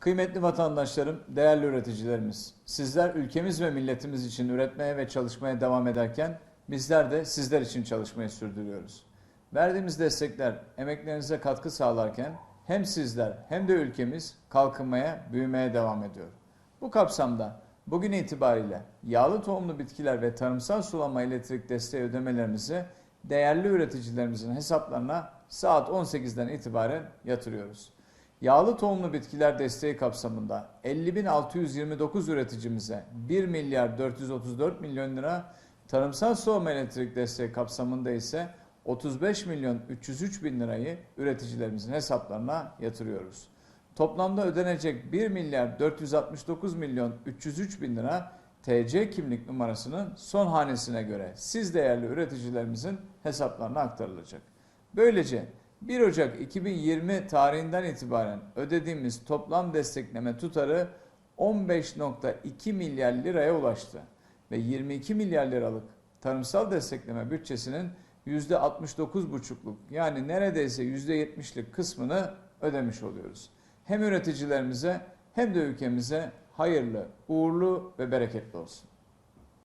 Kıymetli vatandaşlarım, değerli üreticilerimiz, sizler ülkemiz ve milletimiz için üretmeye ve çalışmaya devam ederken bizler de sizler için çalışmayı sürdürüyoruz. Verdiğimiz destekler emeklerinize katkı sağlarken hem sizler hem de ülkemiz kalkınmaya, büyümeye devam ediyor. Bu kapsamda bugün itibariyle yağlı tohumlu bitkiler ve tarımsal sulama elektrik desteği ödemelerimizi değerli üreticilerimizin hesaplarına saat 18'den itibaren yatırıyoruz. Yağlı tohumlu bitkiler desteği kapsamında 50.629 üreticimize 1 milyar 434 milyon lira, tarımsal sulama elektrik desteği kapsamında ise 35 milyon 303 bin lirayı üreticilerimizin hesaplarına yatırıyoruz. Toplamda ödenecek 1 milyar 469 milyon 303 bin lira TC kimlik numarasının son hanesine göre siz değerli üreticilerimizin hesaplarına aktarılacak. Böylece 1 Ocak 2020 tarihinden itibaren ödediğimiz toplam destekleme tutarı 15.2 milyar liraya ulaştı ve 22 milyar liralık tarımsal destekleme bütçesinin %69,5'luk yani neredeyse %70'lik kısmını ödemiş oluyoruz. Hem üreticilerimize hem de ülkemize hayırlı, uğurlu ve bereketli olsun.